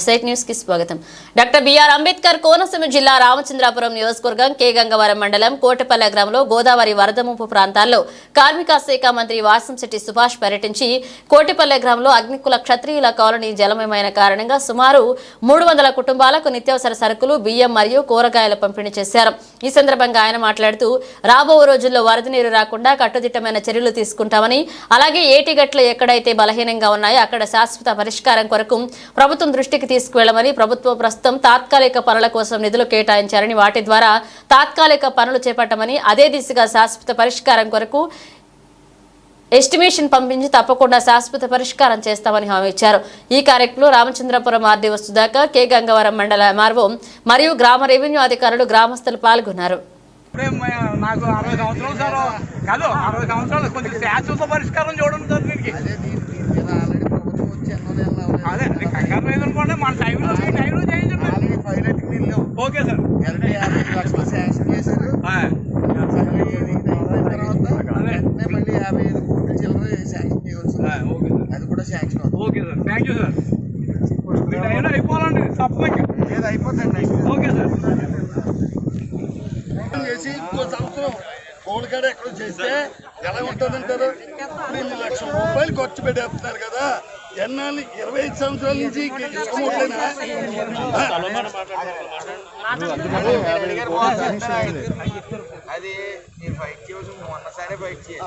ఎస్ఐట్ న్యూస్కి స్వాగతం. Doctor BR Ambedkar Konaseema జిల్లా రామచంద్రాపురం నియోజకవర్గం కే గంగవరం మండలం కోటపల్లె గ్రామంలో గోదావరి వరద ముంపు ప్రాంతాల్లో కార్మిక శాఖ మంత్రి వాసంశెట్టి సుభాష్ పర్యటించి కోటిపల్లె గ్రామంలో అగ్నికుల క్షత్రియుల కాలనీ జలమయమైన కారణంగా సుమారు మూడు వందల కుటుంబాలకు నిత్యావసర సరుకులు బియ్యం మరియు కూరగాయల పంపిణీ చేశారు. ఈ సందర్భంగా ఆయన మాట్లాడుతూ రాబో రోజుల్లో వరద నీరు రాకుండా కట్టుదిట్టమైన చర్యలు తీసుకుంటామని అలాగే ఏటిగట్లు ఎక్కడైతే బలహీనంగా ఉన్నాయో అక్కడ శాశ్వత పరిష్కారం కొరకు ప్రభుత్వం దృష్టికి తీసుకువెళ్ళమని ప్రభుత్వం ప్రస్తుతం తాత్కాలిక పనుల కోసం నిధులు కేటాయించారని వాటి ద్వారా తాత్కాలిక పనులు చేపట్టమని అదే దిశగా శాశ్వత పరిష్కారం కొరకు ఎస్టిమేషన్ పంపించి తప్పకుండా శాశ్వత పరిష్కారం చేస్తామని హామీ ఇచ్చారు. ఈ కార్యక్రమంలో Ramachandrapuram RDO Sudhakar K Gangavaram mandal MRO మరియు గ్రామ రెవెన్యూ అధికారులు గ్రామస్తులు పాల్గొన్నారు. నాకు అరవై సంవత్సరాలు సార్. కాదు అరవై సంవత్సరాలు కొంచెం శాశ్వత పరిష్కారం చూడండి సార్ దీనికి. అదే కంగారు లేదు అనుకోండి మన టైంలో మీ టైంలో చేయించండి. Okay sir. ఆ, ఆ, ఓకే సార్. అది కూడా శాంక్షన్ అవుతుంది. Okay sir. Thank you sir. మీ టైంలో అయిపోవాలండి. తప్పక అయిపోతుంది ఓకే సార్. చేసి ఇంకో సంవత్సరం కోల్కాడ ఎక్కడ చేస్తే ఎలా ఉంటుంది అంటారు ఇన్ని లక్షల రూపాయలు ఖర్చు పెట్టేస్తున్నారు కదా. ఎన్నాళ్ళు ఇరవై ఐదు సంవత్సరాల నుంచి అది నేను ఫైట్ చేయవచ్చు మొన్నసారి ఫైట్ చేయాలి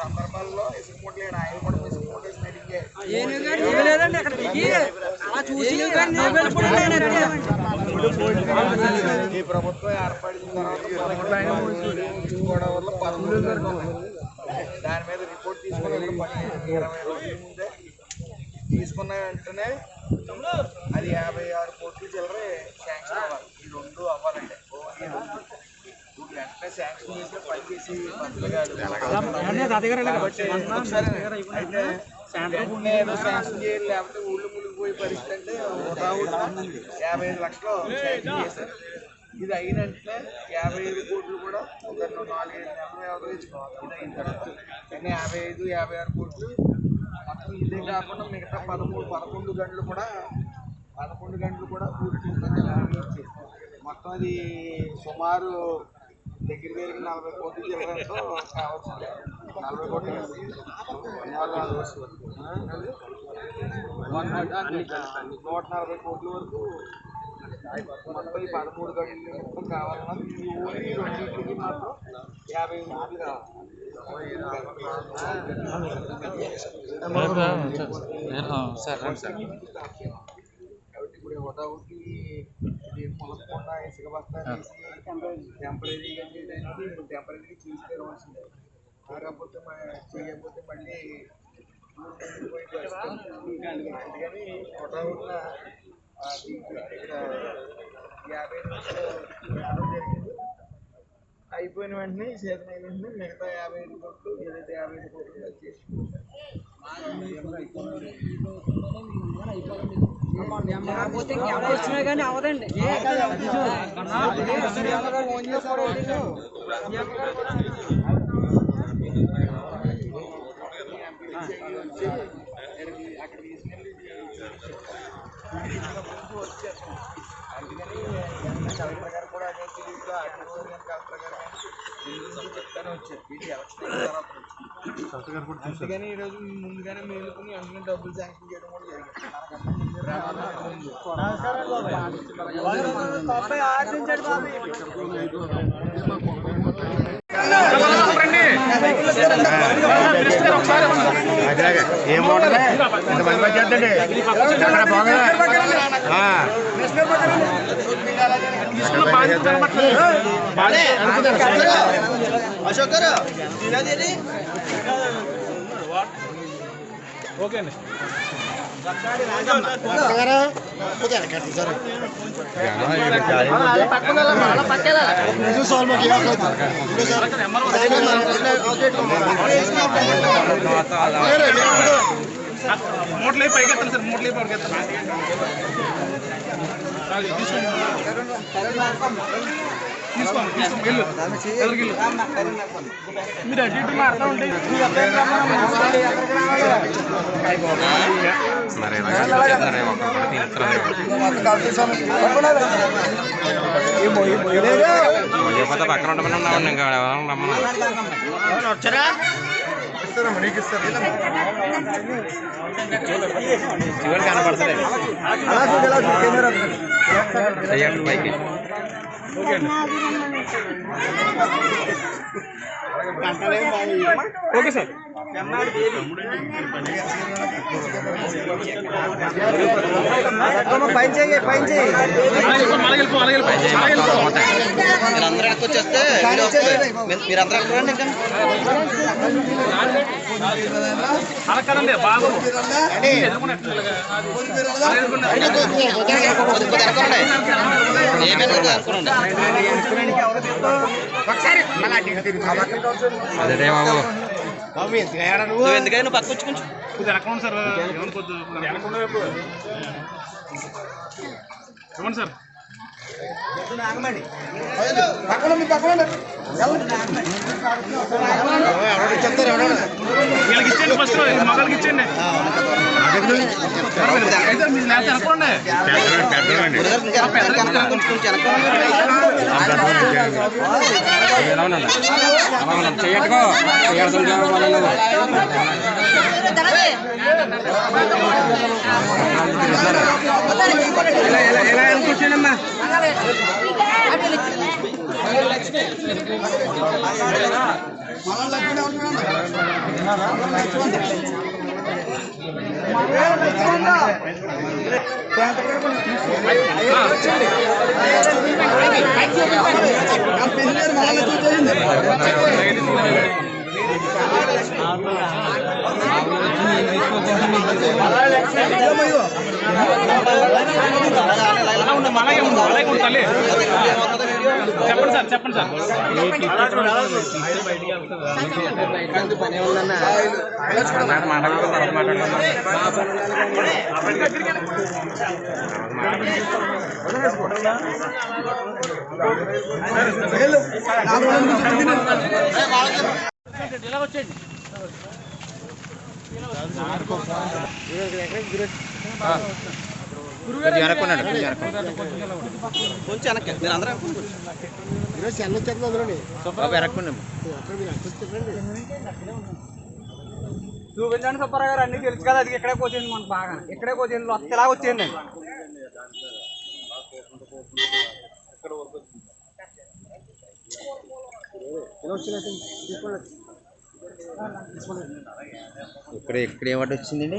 సందర్భాల్లో ఇసుక ముట్లేడు ఆయన కూడా ఈ ప్రభుత్వం ఏర్పడిన తర్వాత గోదావరిలో పదమూడు దాని మీద రిపోర్ట్ తీసుకుని ఇరవై రోజుల ముందే తీసుకున్న వెంటనే అది యాభై ఆరు కోట్లు చిల్లరే శాంక్షన్ అవ్వాలి ఈ రెండు అవ్వాలంటే వెంటనే శాంక్షన్ చేసి పనిచేసి మంత్రులు కాదు అయితే నేను శాంక్షన్ చేయాలి లేకపోతే ఊళ్ళు మునిగిపోయే పరిస్థితి అంటే యాభై ఐదు లక్షలు శాంక్షన్ చేశారు. ఇది అయిన యాభై ఐదు కోట్లు కూడా ఒక నాలుగైదు నెలలు వ్యవధిలో ఇది అయిన తర్వాత. కానీ యాభై ఐదు యాభై ఆరు కోట్లు మొత్తం ఇదే కాకుండా మిగతా పదమూడు పదకొండు గంటలు కూడా పదకొండు గంటలు కూడా పూర్తి మొత్తం అది సుమారు దగ్గర దగ్గర నలభై కోట్లు జరగడంతో కావాల్సింది నలభై కోట్లు నూట నలభై కోట్ల వరకు మొత్తం ఈ పదమూడు గంటలు మొత్తం కావాలన్నా ఈ ఓన్లీ రెండింటికి మాత్రం యాభై ఐదు కోట్లు కావాలి కాబట్టి ఇప్పుడు హోదాకి ఇది మొలకుండా ఇసుక బస్తా తీసి టెంపరీగా చేయడానికి ఇప్పుడు టెంపరీగా తీసుకెళ్ళవలసిందే కాకపోతే మ- చేయకపోతే మళ్ళీ పోయి పరిస్థితి. అందుకని హోదావున్న ఇక్కడ యాభై నిమిషాలు పెట్టడం జరిగింది. అయిపోయిన వెంటనే సీజన్ అయిన వెంటనే మిగతా యాభై ఐదు కోట్లు ఏదైతే యాభై ఐదు కోట్లు అది చేసి అక్కడ తీసుకెళ్ళి అందుకని కలెక్టర్ గారు కూడా అదే తిరిగిగా అడ్వకేట్ గారు కలెక్టర్ గారు కానీ దీని గురించి చెప్తానే వచ్చారు వీటి ఎలక్షన్ అయిన తర్వాత వచ్చి. అందుకని ఈరోజు ముందుగానే మేలుకుని వెంటనే డబ్బులు శాంక్షన్ చేయడం కూడా జరిగింది ఏం మోడలే మంది వచ్చేద్దండి ఎక్కడ అశోక్ గారు ఓకే అండి మూట్లే పైకి ఎత్తాను సార్ మూట్లే పైకి ఎత్తాను తీసుకోండి తీసుకోండి. వెళ్ళు. ఎవరికి మీరు అటు ఇటు మారుతూ ఉంటే మీరు అర్థం రమ్మని మరి ఇలా చేస్తున్నారే ఒక్కొక్కటి తీరుతున్నారే పోతే పక్కన ఉండమని ఉన్నామండి ఇంకా ఎవరైనా రమ్మన్నా చివరి కనపడతలేదు. చెయ్యండి పైకి. Okay sir. పైన చేయి పైన చేయి మీరందరూ వెనక్కి వచ్చేస్తే మీరందరూ అక్కడ రండి ఇంకా అదే బాబు. నువ్వు? ఎందుకైనా నువ్వు పక్క వచ్చి కొంచెం కొద్దిగా వెనక్కోండి సార్ ఏమని కొద్ది వెనకుండా వైపు ఇవ్వండి వీళ్ళకి ఇచ్చేయండి ఫస్ట్ మగళ్ళకి ఇచ్చేయండి. అయితే మీరు లేకపోతే అనుకోండి కొంచెం కొంచెం వెనక్కి ఎలా ఉండండి అలా ఉండండి చెయ్యట్టుకో చెయ్యాల్సిన అలా ఉండండి అలాగే ఉండు అలాగే ఉండు తల్లి చెప్పండి సార్ చెప్పండి సార్. మాట్లాడుకుందాం వచ్చేయండి ఎక్కడ కొంచెం వెనక్కున్నాడు కొంచెం వెనక్కు కొంచెం వెనక్కి మీరు అందరూ బాబు వెనక్కున్నాం చూపించండి సుబ్బారావు గారు అన్ని తెలుసు కదా అది ఇక్కడే కూర్చోండి మనకు బాగా. ఇక్కడే కూర్చోండి వస్తే ఇలా వచ్చేయండి. ఇక్కడ ఇక్కడ ఏమంటే వచ్చిందండి?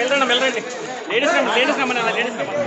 వెళ్ళండి వెళ్ళండి లేడీస్ రమ్మ లేడీస్ రమ్మని అలా లేడీస్ రమ్మని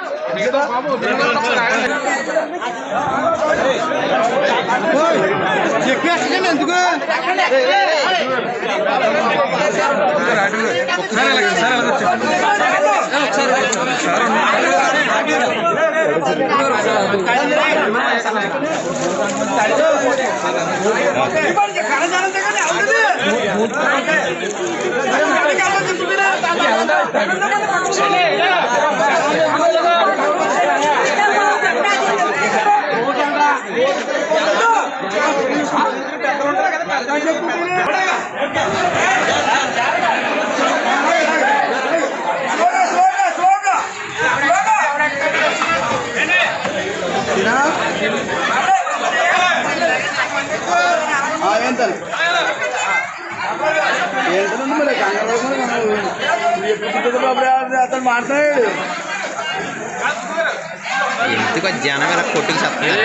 ఒకసారి ఎంత ఏంటంటే మరి? కంగారు ఎప్పుడు బాబు అతను మాట్లాడాడు ఎందుకు జనం ఇలా కొట్టుకు చెప్తున్నారు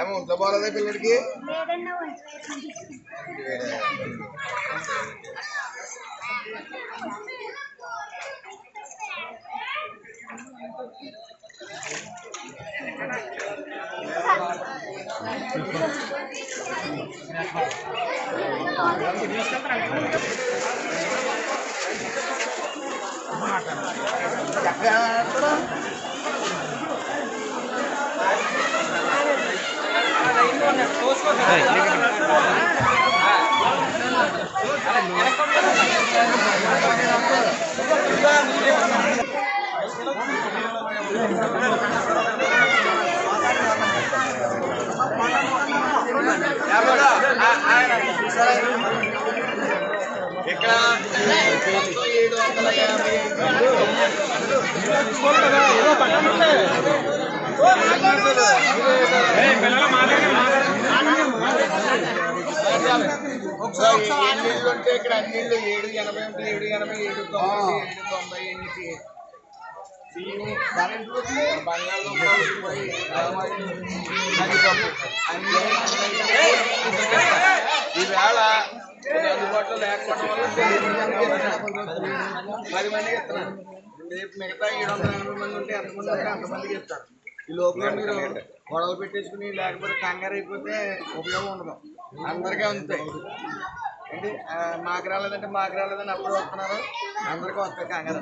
ఏమో ఉంట్లో పోలేదా పిల్లడికి? ఇక్కడ మొత్తం ఏడు వందల యాభై ఒకసారి ఎన్ని నీళ్ళు ఉంటే ఇక్కడ అన్ని నీళ్ళు ఏడు ఎనభై ఉంటే ఏడు ఎనభై ఏడు తొంభై ఏడు తొంభై ఎనిమిది ఈవేళ అందుబాటులో లేకపోవడం వల్ల పది మందికి ఇస్తున్నాను రేపు మిగతా ఏడు వందల ఎనభై మంది ఉంటే ఎంతమంది ఉంటే అంతమందికి ఇస్తారు ఈ లోపల మీరు గొడవ పెట్టేసుకుని లేకపోతే కంగారు అయిపోతే ఉపయోగం ఉండదు అందరికీ అందుతాయి ఏంటి ఆ, మాకు రాలేదంటే మాకు రాలేదని అప్పుడు వస్తున్నారు అందరికీ వస్తాయి కంగారు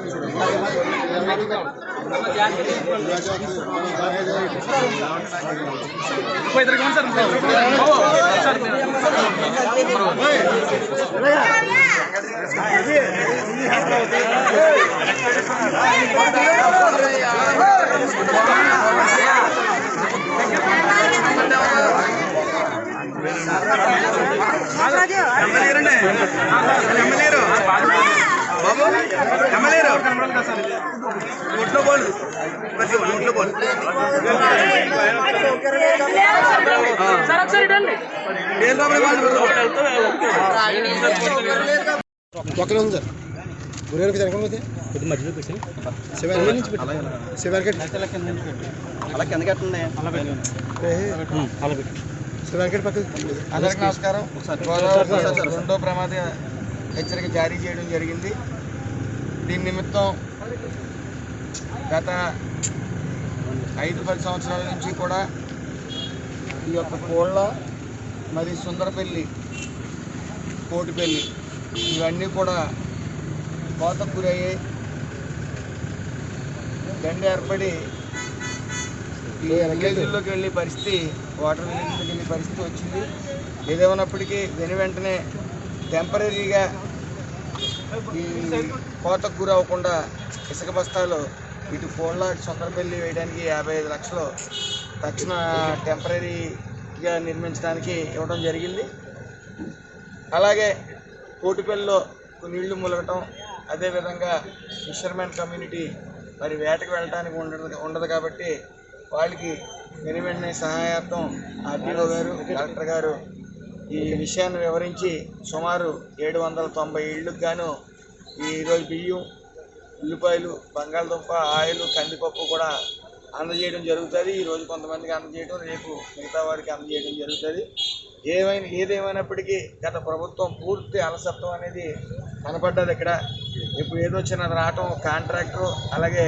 ముప్పై ఇద్దరికి సార్ ఎమ్మెల్యేరు ఒంట్లో పోలు ఒంట్లో పోలు ఏం లోపలికి ఉంది సార్ గురేరికి జరగకపోతే కొద్ది మధ్యలో పెట్టి శివారి నుంచి శివారి అలా పక్కన అందరికీ నమస్కారం గోదావరి రెండో ప్రమాద హెచ్చరిక జారీ చేయడం జరిగింది దీని నిమిత్తం గత ఐదు పది సంవత్సరాల నుంచి కూడా ఈ యొక్క కోళ్ళ మరి సుందరపల్లి కోటిపల్లి ఇవన్నీ కూడా కోతకు గురయ్యాయి దండ ఏర్పడి విలేజ్లోకి వెళ్ళే పరిస్థితి వాటర్ విలేజ్లోకి వెళ్ళే పరిస్థితి వచ్చింది. ఏదేమన్నప్పటికీ వెను వెంటనే టెంపరీగా ఈ కోతకు గురి అవ్వకుండా ఇసుక బస్తాలు ఇటు ఫోన్లా సొంతరపల్లి వేయడానికి యాభై ఐదు లక్షలు తక్షణ టెంపరీగా నిర్మించడానికి ఇవ్వడం జరిగింది. అలాగే కోటిపల్లిలో నీళ్ళు ములగటం అదేవిధంగా ఫిషర్మెన్ కమ్యూనిటీ మరి వేటకు వెళ్ళడానికి ఉండదు ఉండదు కాబట్టి వాళ్ళకి వెను వెంటనే సహాయార్థం ఆర్టీఓ గారు కలెక్టర్ గారు ఈ విషయాన్ని వివరించి సుమారు ఏడు వందల తొంభై ఇళ్ళకు గాను ఈరోజు బియ్యం ఉల్లిపాయలు బంగాళదుంప ఆయిల్ కందిపప్పు కూడా అందజేయడం జరుగుతుంది. ఈరోజు కొంతమందికి అందజేయడం రేపు మిగతా వారికి అందజేయడం జరుగుతుంది. ఏమైనా ఏదేమైనప్పటికీ గత ప్రభుత్వం పూర్తి అలసత్వం అనేది కనపడ్డది ఇక్కడ. ఇప్పుడు ఏదో చిన్న రావటం కాంట్రాక్టర్ అలాగే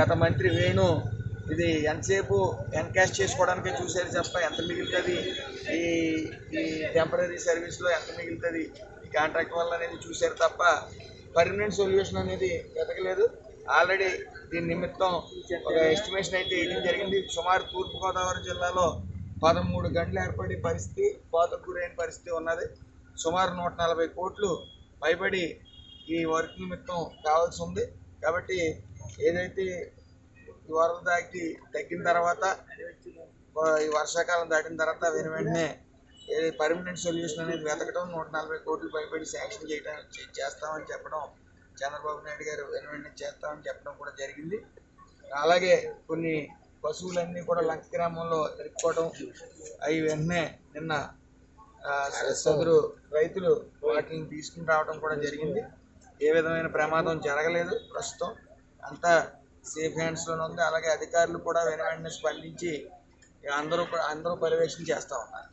గత మంత్రి వేణు ఇది ఎంతసేపు ఎన్కాష్ చేసుకోవడానికే చూసేది తప్ప ఎంత మిగులుతుంది? ఈ ఈ టెంపరీ సర్వీస్లో ఎంత మిగులుతుంది? కాంట్రాక్ట్ వల్ల అనేది చూశారు తప్ప పర్మనెంట్ సొల్యూషన్ అనేది వెతకలేదు. ఆల్రెడీ దీని నిమిత్తం ఒక ఎస్టిమేషన్ అయితే వేయడం జరిగింది. సుమారు తూర్పుగోదావరి జిల్లాలో పదమూడు గంటలు ఏర్పడే పరిస్థితి కోతకు గురైన పరిస్థితి ఉన్నది. సుమారు నూట నలభై కోట్లు పైబడి ఈ వర్క్ నిమిత్తం కావాల్సి ఉంది. కాబట్టి ఏదైతే వరద దాటి తగ్గిన తర్వాత ఈ వర్షాకాలం దాటిన తర్వాత వెను వెంటనే ఏ పర్మనెంట్ సొల్యూషన్ అనేది వెతకడం నూట నలభై కోట్లు పైబడి శాంక్షన్ చేయడం చేస్తామని చెప్పడం చంద్రబాబు నాయుడు గారు వెనువెంటనే చేస్తామని చెప్పడం కూడా జరిగింది. అలాగే కొన్ని పశువులన్నీ కూడా లంక గ్రామంలో తిరుక్కోవడం అవి వెంటనే నిన్న ఆ, సదరు రైతులు వాటిని తీసుకుని రావడం కూడా జరిగింది. ఏ విధమైన ప్రమాదం జరగలేదు ప్రస్తుతం. అంతా సేఫ్ హ్యాండ్స్లోనే ఉంది. అలాగే అధికారులు కూడా వెను వెంటనే స్పందించి అందరూ అందరూ పర్యవేక్షణ చేస్తూ ఉన్నారు.